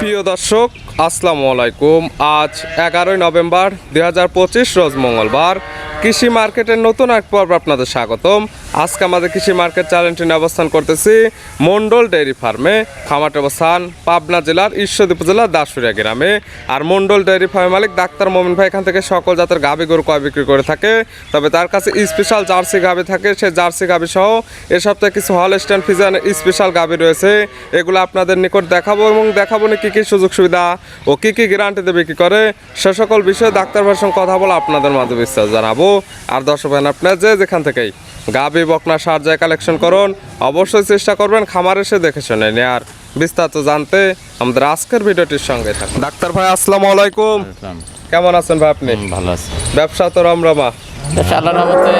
প্রিয় দর্শক, আসসালামু আলাইকুম। আজ এগারোই নভেম্বর দুই হাজার পঁচিশ, রোজ মঙ্গলবার। কৃষি মার্কেটের নতুন এক পর্ব আপনাদের স্বাগতম। আজকে আমাদের কৃষি মার্কেট চ্যানেলটি নিয়ে অবস্থান করতেছি মন্ডল ডেয়ারি ফার্মে। খামাট অবস্থান পাবনা জেলার ঈশ্বরদী উপজেলার দাসুরিয়া গ্রামে। আর মন্ডল ডেয়ারি ফার্মের মালিক ডাক্তার মোমিন ভাই এখান থেকে সকল জাতের গাভী গরু কয় বিক্রি করে থাকে। তবে তার কাছে স্পেশাল জার্সি গাভী থাকে, সে জার্সি গাভী সহ এ সপ্তাহে কিছু হল স্ট্যান্ড ফিজান স্পেশাল গাভী রয়েছে। এগুলো আপনাদের নিকট দেখাবো এবং দেখাবো না কী কী সুযোগ সুবিধা ও কী কী গ্যারান্টি দেবে কী করে। সে সকল বিষয়ে ডাক্তার ভাইয়ের সঙ্গে কথা বলে আপনাদের মাঝে বিশ্বাস জানাব। আর দর্শক ভাই আপনার যে যেখান থেকেই গাভী বকনা সার যায় কালেকশন করুন। অবশ্যই চেষ্টা করবেন খামার এসে দেখে শুনে নেয়ার। বিস্তারিত জানতে আমাদের আজকের ভিডিওটির সঙ্গে থাকুন। ডাক্তার ভাই আসসালামু আলাইকুম। কেমন আছেন ভাই আপনি? ভালো আছে। ব্যবসা তো রমরমা। ব্যবসা আল্লাহর রহমতে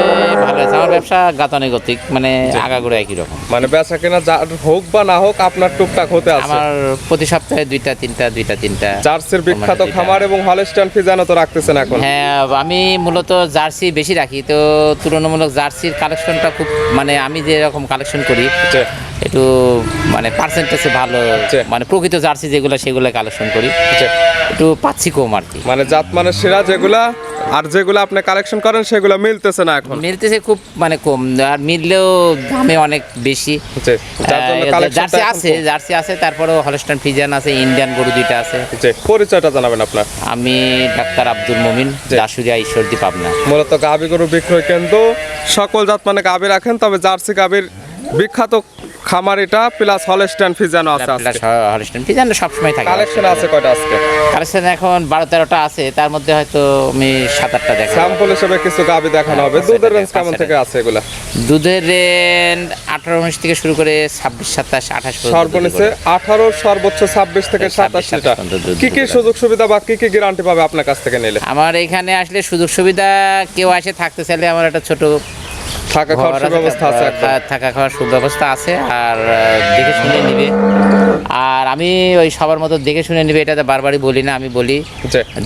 ভালো আছে। আমার ব্যবসা গাতানুগতিক মানে আগাগোড়া একই রকম। মানে বেচা কেনা যা হোক বা না হোক আপনার টুকটাক হতে আছে। আমার প্রতি সপ্তাহে দুইটা তিনটা দুইটা তিনটা জার্সির বিখ্যাত। খামার এবং হলস্টাইন ফিজানো তো রাখতেছেন এখন। হ্যাঁ আমি মূলত জার্সি বেশি রাখি তো তুলনামূলক জার্সির কালেকশনটা খুব মানে আমি যে রকম কালেকশন করি একটু মানে পার্সেন্টেজে ভালো মানে প্রকৃত জার্সি যেগুলো সেগুলো কালেকশন করি। একটু পাচ্ছি কম আর কি। মানে জাত মানে সেরা যেগুলা আর যেগুলো আপনি কালেকশন করেন সেগুলো মিলতেছে না এখন। মিলতেছে খুব মানে কম আর মিললেও দামে অনেক বেশি। জার্সি আছে জার্সি আছে তারপরেও হলস্টাইন ফিজিয়ান আছে ইন্ডিয়ান গরু দুইটা আছে। পরিচয়টা জানাবেন আপনার। আমি ডাক্তার আব্দুল মমিন। দাসুরিয়া ঈশ্বরদী পাবনা। মূলত গাভী গরু বিক্রয় কেন্দ্র সকল জাত মানে গাভী রাখেন তবে জার্সি গাভীর বিখ্যাত খামার এটা প্লাস হলস্টাইন ফিজানো আছে হলস্টাইন সবসময় থাকে। কালেকশন আছে কয়টা আজকে? কালেকশন এখন বারো তেরোটা আছে তার মধ্যে হয়তো আমি সাত আটটা দেখা স্যাম্পল হিসেবে কিছু গাভী দেখানো হবে। হ্যাঁ, দুধের রেঞ্জ কেমন থেকে আছে এগুলা? দুধের রেন্ট আঠারো উনিশ থেকে শুরু করে ছাব্বিশ সাতাশ আঠাশ সর্বনিচে আঠারো সর্বোচ্চ ছাব্বিশ থেকে সাতাশ লিটার কি কি সুযোগ সুবিধা বা কি কি গ্যারান্টি পাবে আপনার কাছ থেকে নিলে? আমার এখানে আসলে সুযোগ সুবিধা কেউ আসে থাকতে চাইলে আমার একটা ছোট থাকা খাওয়ার সুব্যবস্থা আছে থাকা খাওয়ার সুব্যবস্থা আছে আর দেখে শুনে নিবে আর আমি ওই সবার মতো দেখে শুনে নিবে এটাতে বারবারই বলি না আমি বলি।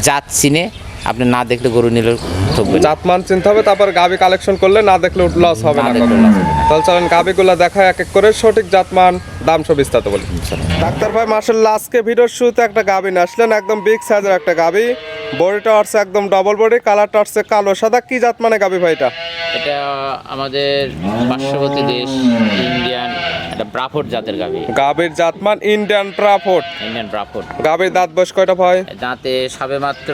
জাত চিনে আপনি না দেখলে গরু নিলে ঠকবে না। জাতমান চিনতে হবে তারপর গাবি কালেকশন করলে না দেখলে লস হবে না হবে। তাহলে চলেন গাবিগুলো দেখা এক এক করে সঠিক জাতমান দাম সব বিস্তারিত বলি। ডাক্তার ভাই মার্শাল্লাহ আজকে ভিডিওর শুরুতে একটা গাবি নিয়ে আসলেন একদম বিগ সাইজের একটা গাবি। বডিটা আসছে একদম ডবল বডি কালারটা আসছে কালো সাদা কি জাত মানে গাবি ভাই এটা? এটা আমাদের পার্শ্ববর্তী দেশ ইন্ডিয়ান একটা ব্রাফোর্ড জাতের গাবি। গাবির জাতমান ইন্ডিয়ান ট্রাফোর্ট ইন্ডিয়ান ব্রাফোর্ড। গাবির দাঁত বয়স কয়টা ভাই? দাঁতে সবে মাত্র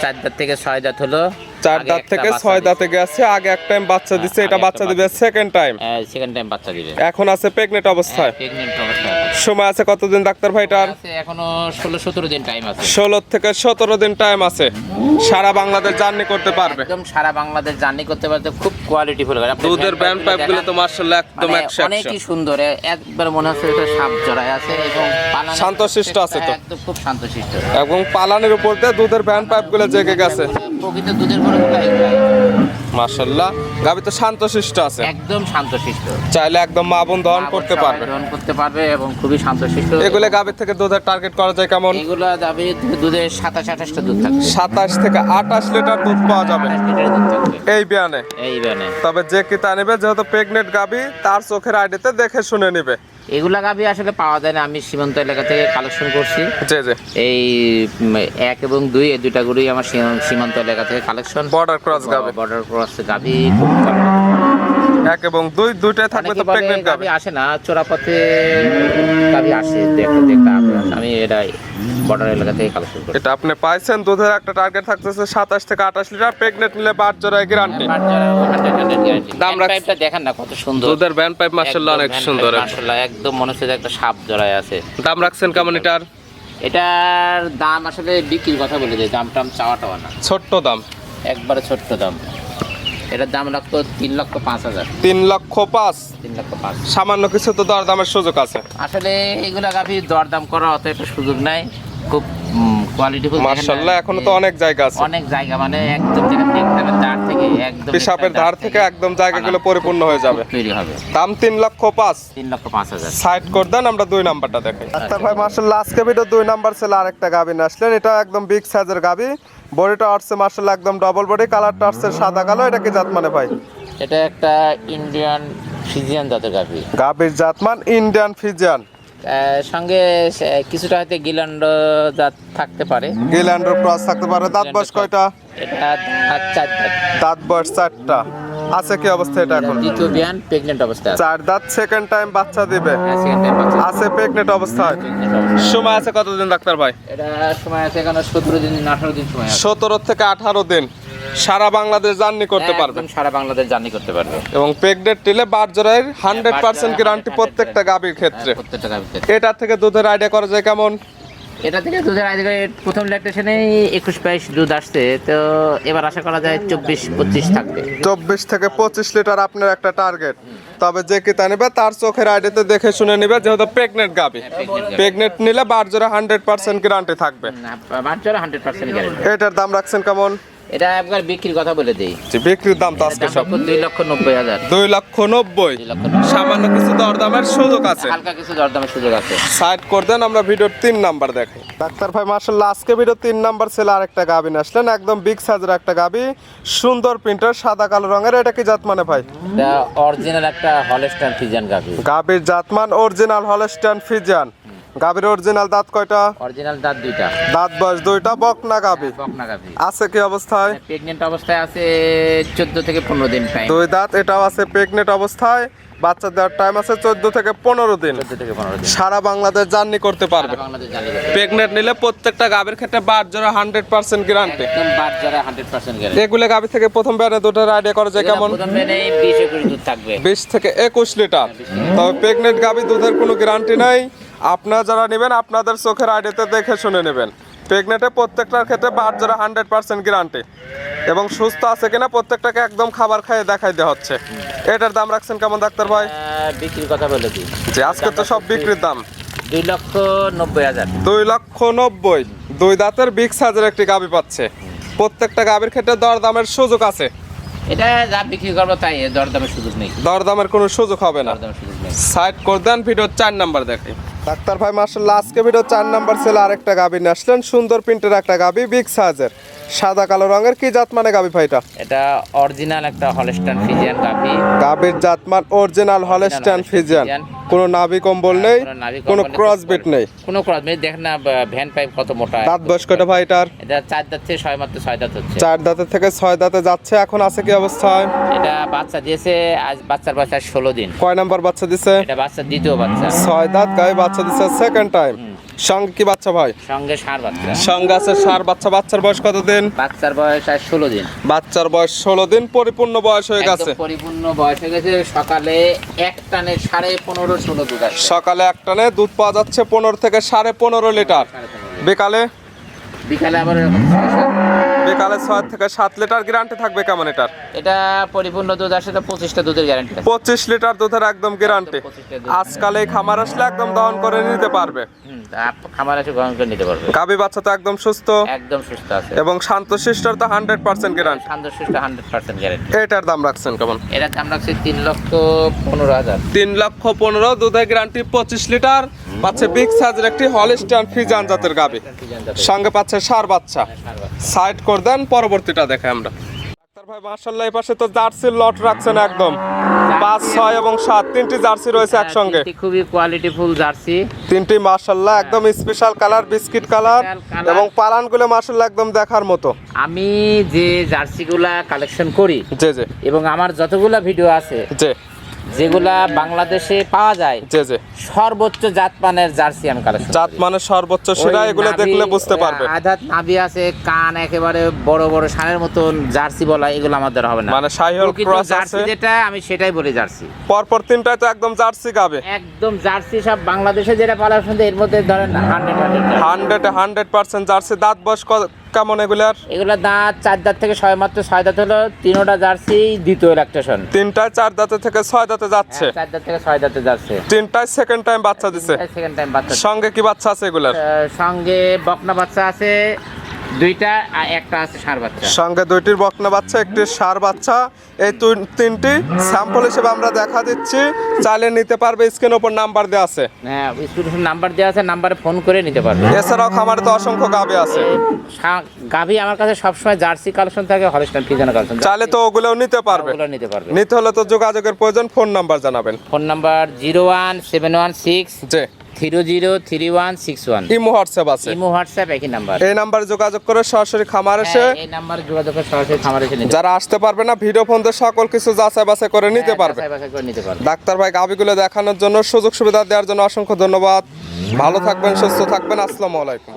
চার দাঁত থেকে ছয় দাঁত হলো। চার দাঁত থেকে ছয় দিছে। দাঁতে গেছে আগে এক টাইম বাচ্চা দিচ্ছে আগে এটা বাচ্চা দিবে সেকেন্ড টাইম সেকেন্ড টাইম বাচ্চা দিবে। এখন আছে প্রেগনেন্ট অবস্থায়। অবস্থায় সময় আছে কতদিন ডাক্তার ভাইটার এখনও ষোলো সতেরো দিন টাইম আছে। ষোলো থেকে সতেরো দিন টাইম আছে। সারা বাংলাদেশ জার্নি করতে পারবে। একদম সারা বাংলাদেশ জার্নি করতে পারতে খুব কোয়ালিটি ফুল দুধের ব্যান্ড পাইপগুলো তো মার্শাল্লাহ একদম মানে অনেকই সুন্দর একবার মনে হচ্ছে এটা সাপ জড়ায় আছে এবং শান্তশিষ্ট আছে তো। একদম খুব শান্তশিষ্ট। এবং পালানের উপর দিয়ে দুধের ব্যান্ড পাইপগুলো জেগে গেছে। প্রকৃত দুধের গরু গাবি তো শান্তশিষ্ট আছে। একদম শান্তশিষ্ট। চাইলে একদম মা বোন দহন করতে পারবে। গ্রহণ করতে পারবে এবং খুবই শান্তশিষ্ট। এগুলো গাবির থেকে দুধের টার্গেট করা যায় কেমন? এগুলো দাবি দুধে সাতাশ আঠাশটা দুধ থাকবে সাতাশ থেকে আঠাশ লিটার দুধ পাওয়া যাবে। এই বিয়ানে। এই বেনে তবে যে কিতা নেবে যেহেতু প্রেগনেন্ট গাবি তার চোখের আইডিতে দেখে শুনে নিবে। এগুলা গাভি আসলে পাওয়া যায় না। আমি সীমান্ত এলাকা থেকে কালেকশন করছি। এই এক এবং দুই এই দুইটা গরুই আমার সীমান্ত এলাকা থেকে কালেকশন বর্ডার ক্রস গাবি বর্ডার ক্রস গাভি। এক এবং দুই দুইটা থাকবে তো প্রেগন্যান্ট গাবি গাভি আসে না চোরাপথে গাভি আসে দেখতে দেখতে আসে। আমি এটা বর্ডার এলাকা থেকে কালেকশন করি। এটা আপনি পাইছেন দুধের একটা টার্গেট থাকতেছে সাতাশ থেকে আঠাশ লিটার প্রেগনেন্ট নিলে জোড়ায় গ্যারান্টি দাম পাইপটা দেখেন না কত সুন্দর। দুধের ব্যান্ড পাইপ মার্শাল্লাহ অনেক সুন্দর। মাশাআল্লাহ একদম মনে হচ্ছে একটা সাপ জড়ায় আছে। দাম রাখছেন কেমন এটার? এটার দাম আসলে বিক্রির কথা বলে দেয় দাম টাম চাওয়া টাওয়া না। ছোট্ট দাম। একবারে ছোট্ট দাম। এটার দাম রাখতো তিন লক্ষ পাঁচ হাজার। তিন লক্ষ পাঁচ। তিন লক্ষ পাঁচ। সামান্য কিছু তো দর দামের সুযোগ আছে। আসলে এগুলা গাভি দরদাম করা অত একটা সুযোগ নাই। খুব কোয়ালিটিফুল মার্শাল্লাহ এখনও তো অনেক জায়গা আছে। অনেক জায়গা মানে একদম যেটা দেখতে একদম পিসাপের ধার থেকে একদম জায়গাগুলো পরিপূর্ণ হয়ে যাবে। তৈরি হবে। দাম তিন লক্ষ পাঁচ। তিন লক্ষ পাঁচ হাজার। সাইড করে দেন আমরা দুই নাম্বারটা দেখাই। আচ্ছা ভাই মার্শাল্লাহ আজকে ভিডিও দুই নাম্বার ছিল আরেকটা আসলেন। এটা একদম বিগ সাইজের গাবি। বডিটা মার্শাল্লাহ একদম ডবল বডি কালারটা আসছে সাদা কালো। এটা কি জাত মানে ভাই? এটা একটা ইন্ডিয়ান ফিজিয়ান জাতের গাভি জাতমান ইন্ডিয়ান ফিজিয়ান সঙ্গে কিছুটা হয়তো গিলান্ড জাত থাকতে পারে। গিল্যান্ডার ক্রস থাকতে পারে। দাঁত বয়স কয়টা? এটা দাঁত চার দাঁত। দাঁত বয়স চারটা। আছে কি অবস্থা এটা এখন? দ্বিতীয় বিয়ান প্রেগনেন্ট অবস্থা চার দাঁত সেকেন্ড টাইম বাচ্চা দিবে। হ্যাঁ। আছে প্রেগনেন্ট অবস্থায়। অবস্থা। সময় আছে কতদিন ডাক্তার ভাই? এটা সময় আছে এখানে সতেরো দিন আঠারো দিন সময় আছে। থেকে আঠারো দিন। সারা বাংলাদেশ জার্নি করতে হ্যাঁ, পারবে। সারা বাংলাদেশ জার্নি করতে পারবে। এবং প্রেগনেন্ট নিলে বার জোড়ায় হান্ড্রেড পার্সেন্ট বাচ্চা গ্যারান্টি প্রত্যেকটা গাভীর ক্ষেত্রে। হ্যাঁ, প্রত্যেকটা গাভীতে এটার থেকে দুধের আইডিয়া করা যায় কেমন? এটা থেকে দুধের আজকে প্রথম ল্যাকটেশনে একুশ বাইশ দুধ আসছে তো এবার আশা করা যায় চব্বিশ পঁচিশ থাকবে। চব্বিশ থেকে পঁচিশ লিটার আপনার একটা টার্গেট তবে যে কিতা নেবে তার চোখের আইডিতে দেখে শুনে নেবে যেহেতু প্রেগনেন্ট গাবি। প্রেগনেন্ট নিলে বারজোরে হান্ড্রেড পার্সেন্ট গ্যারান্টি থাকবে। হান্ড্রেড পার্সেন্ট গ্যারেন্টি এটার দাম রাখছেন কেমন? এটা একবার বিক্রির কথা বলে দিই। যে বিক্রির দাম তো আজকে সব দুই লক্ষ নব্বই হাজার। দুই লক্ষ নব্বই। সামান্য কিছু দরদামের সুযোগ আছে। হালকা কিছু দরদামের সুযোগ আছে। সাইড করে দেন আমরা ভিডিওর তিন নাম্বার দেখাই। ডাক্তার ভাই মার্শাল্লাহ আজকে ভিডিও তিন নাম্বার ছেলে আরেকটা গাবি নিয়ে আসলেন একদম বিগ সাইজের একটা গাবি সুন্দর প্রিন্টার সাদা কালো রঙের এটা কি জাত মানে ভাই? এটা অরিজিনাল একটা হলস্টার ফিজিয়ান গাভি গাবির জাতমান অরিজিনাল হলস্টাইন ফিজিয়ান গাবির অরিজিনাল দাঁত কয়টা? অরিজিনাল দাঁত দুইটা। দাঁত বয়স দুইটা বকনা গাবি বকনা গাভি। আছে কি অবস্থায়? প্রেগনেন্ট অবস্থায় আছে চোদ্দ থেকে পনেরো দিন টাইম দুই দাঁত এটাও আছে প্রেগনেন্ট অবস্থায়। বাচ্চা দেওয়ার টাইম আছে চোদ্দ থেকে পনেরো দিন। চোদ্দ থেকে পনেরো দিন। সারা বাংলাদেশ জার্নি করতে পারবে। প্রেগনেন্ট নিলে প্রত্যেকটা গাবির ক্ষেত্রে বার জোড়া হান্ড্রেড পার্সেন্ট গ্যারান্টি একদম যারা হান্ড্রেড পার্সেন্ট গ্যারেন্টি এগুলো গাবি থেকে প্রথম বেড়ে দুটোর আইডিয়া করা যায় কেমন? প্রথম দিনে বিশ একুশ দুধ থাকবে। বিশ থেকে একুশ লিটার। তবে প্রেগনেন্ট গাবি দুধের কোনো গ্যারান্টি নাই। আপনারা যারা নেবেন আপনাদের চোখের আইডিতে দেখে শুনে নেবেন। প্রেগনেন্টে প্রত্যেকটার ক্ষেত্রে বার জোড়া হান্ড্রেড পার্সেন্ট গ্যারান্টি এবং সুস্থ আছে কিনা প্রত্যেকটাকে একদম খাবার খাইয়ে দেখাই দেওয়া হচ্ছে। এটার দাম রাখছেন কেমন ডাক্তার ভাই? বিক্রির কথা বলে দিই। যে আজকে তো সব বিক্রির দাম। দুই লক্ষ নব্বই হাজার। দুই লক্ষ নব্বই। দুই দাঁতের বিগ সাইজের একটি গাবি পাচ্ছে। প্রত্যেকটা গাবির ক্ষেত্রে দরদামের সুযোগ আছে। এটা যা বিক্রি করব তাই দরদামের সুযোগ নেই। দরদামের কোনো সুযোগ হবে না। সাইড করে দেন ভিডিও চার নাম্বার দেখে। ডাক্তার ভাই মার্শাল্লাহ আজকে ভিডিও চার নাম্বার ছিল আরেকটা গাবি নিয়ে আসলেন। সুন্দর প্রিন্টের একটা গাবি বিগ সাইজের সাদা কালো রঙের কি জাত মানে গাবি ভাইটা এটা? অরিজিনাল একটা হলস্টান ফিজিয়ান গাভি গাবির জাতমান অরিজিনাল হলস্টাইন Holstein ফিজিয়ান। কোনো নাভি কম্বল নেই কোনো ক্রস বিট নেই কোনো ক্রস নেই দেখেন না ভ্যান পাইপ কত মোটা। দাঁত বয়স কয়টা ভাইটার এটা চার দাঁত থেকে ছয় মাত্র ছয় দাঁত হচ্ছে। চার দাঁতের থেকে ছয় দাঁতে যাচ্ছে এখন আছে কি অবস্থায় এটা বাচ্চা দিয়েছে আজ বাচ্চার বয়স ষোলো দিন। কয় নাম্বার বাচ্চা দিছে? এটা বাচ্চার দ্বিতীয় বাচ্চা। ছয় দাঁত গায়ে বাচ্চা দিছে সেকেন্ড টাইম সঙ্গে কি বাচ্চা ভাই? সঙ্গে ষাঁড় বাচ্চা। সঙ্গে আছে সার বাচ্চা। বাচ্চার বয়স কত দিন বাচ্চার বয়স আজ ষোলো দিন। বাচ্চার বয়স ষোলো দিন পরিপূর্ণ বয়স হয়ে গেছে। পরিপূর্ণ বয়স হয়ে গেছে। সকালে এক টানে সাড়ে পনেরো ষোলো দুধ সকালে একটানে দুধ পাওয়া যাচ্ছে পনেরো থেকে সাড়ে পনেরো লিটার। বিকালে? বিকালে আবার। বিকালে ছয় থেকে সাত লিটার গ্যারান্টি থাকবে কেমন এটার? এটা পরিপূর্ণ দুধ আসে তো পঁচিশটা দুধের গ্যারান্টি পঁচিশ লিটার দুধের একদম গ্যারান্টি একদম 25 লিটার দুধ। আজকাল এই খামার আসলে একদম দহন করে নিতে পারবে। খামার আছে গ্রহণ করে নিতে পারবে। গাবি বাচ্চা তো একদম সুস্থ। একদম সুস্থ আছে। এবং শান্ত শিষ্টর তো হান্ড্রেড পার্সেন্ট গ্যারান্টি শান্ত সুস্থ হান্ড্রেড পার্সেন্ট গ্যারান্টি এটার দাম রাখছেন কেমন? এর দাম রাখছে তিন লক্ষ পনেরো হাজার। তিন লক্ষ পনেরো দুধের গ্যারান্টি পঁচিশ লিটার। পাচ্ছে বিগ সাইজের একটি হলিস্টান ফ্রিজান জাতের গাবি। সঙ্গে পাচ্ছে সার বাচ্চা। সাইড করে দেন পরবর্তীটা দেখে আমরা। ডাক্তার ভাই মার্শাল্লাহ পাশে তো জার্সির লট রাখছেন একদম। পাঁচ ছয় এবং সাত তিনটি জার্সি রয়েছে একসঙ্গে। তিনটি খুবই কোয়ালিটি ফুল জার্সি। তিনটি মার্শাল্লাহ একদম স্পেশাল কালার বিস্কিট কালার এবং পালানগুলো মার্শাল্লাহ একদম দেখার মতো। আমি যে জার্সিগুলা কালেকশন করি জি জি। এবং আমার যতগুলা ভিডিও আছে জি। যেগুলা বাংলাদেশে পাওয়া যায় জি জি। সর্বোচ্চ জাতমানের জার্সি আমি কালেকশন জাত মানে সর্বোচ্চ সেরা এগুলো দেখলে বুঝতে পারবে। আধাত নাভি আছে কান একেবারে বড় বড় সানের মতন জার্সি বলা এগুলো আমাদের হবে না। মানে প্রকৃত ক্রস জার্সি আছে। যেটা আমি সেটাই বলি জার্সি। পরপর তিনটায় তো একদম জার্সি গাবে। একদম জার্সি সব বাংলাদেশে যেটা পালা শুনতে এর মধ্যে ধরেন hundred hundred hundred hundred percent jersey. দাঁত বয়স কেমন এগুলার? এগুলো দাঁত চার দাঁত থেকে ছয় মাত্র ছয় দাঁত হলো তিনোটা জার্সি দ্বিতীয় ইলেকট্রেশন তিনটায় চার দাঁত থেকে ছয় দাঁতে যাচ্ছে? চার দাঁত থেকে ছয় দাঁতে যাচ্ছে। তিনটায় সেকেন্ড টাইম বাচ্চা দিছে। সেকেন্ড টাইম বাচ্চা সঙ্গে কি বাচ্চা আছে এগুলার? সঙ্গে বকনা বাচ্চা আছে দুইটা একটা আছে ষাঁড় বাচ্চা। সঙ্গে দুইটির বকনা বাচ্চা একটি সার বাচ্চা। এই তিনটি স্যাম্পল হিসেবে আমরা দেখা দিচ্ছি। চাইলে নিতে পারবে স্ক্রিন ওপর নাম্বার দেওয়া আছে। হ্যাঁ নাম্বার দেওয়া আছে নাম্বারে ফোন করে নিতে পারবে। এছাড়াও খামারে তো অসংখ্য আছে। গাভি আমার কাছে সবসময় জার্সি কালেকশন থাকে হলস্টাইন ফিজানো কালেকশন চাইলে তো ওগুলোও নিতে পারবে। ওগুলো নিতে পারবে। নিতে হলে তো যোগাযোগের প্রয়োজন ফোন নাম্বার জানাবেন। Phone number zero one seven one six three zero three one six one imo WhatsApp আছে। ইমো হোয়াটসঅ্যাপ একই নাম্বার। এই নাম্বারে যোগাযোগ করে সরাসরি খামার এসে হ্যাঁ, এই নাম্বার যোগাযোগ করে সরাসরি খামার এসে যারা আসতে পারবে না ভিডিও ফোন দিয়ে সকল কিছু যাচাই বাছাই করে নিতে হ্যাঁ, পারবে। যাচাই বাছাই করে নিতে পারবে। ডাক্তার ভাই গাবিগুলো দেখানোর জন্য সুযোগ সুবিধা দেওয়ার জন্য অসংখ্য ধন্যবাদ। ভালো থাকবেন সুস্থ থাকবেন। আসসালামু আলাইকুম।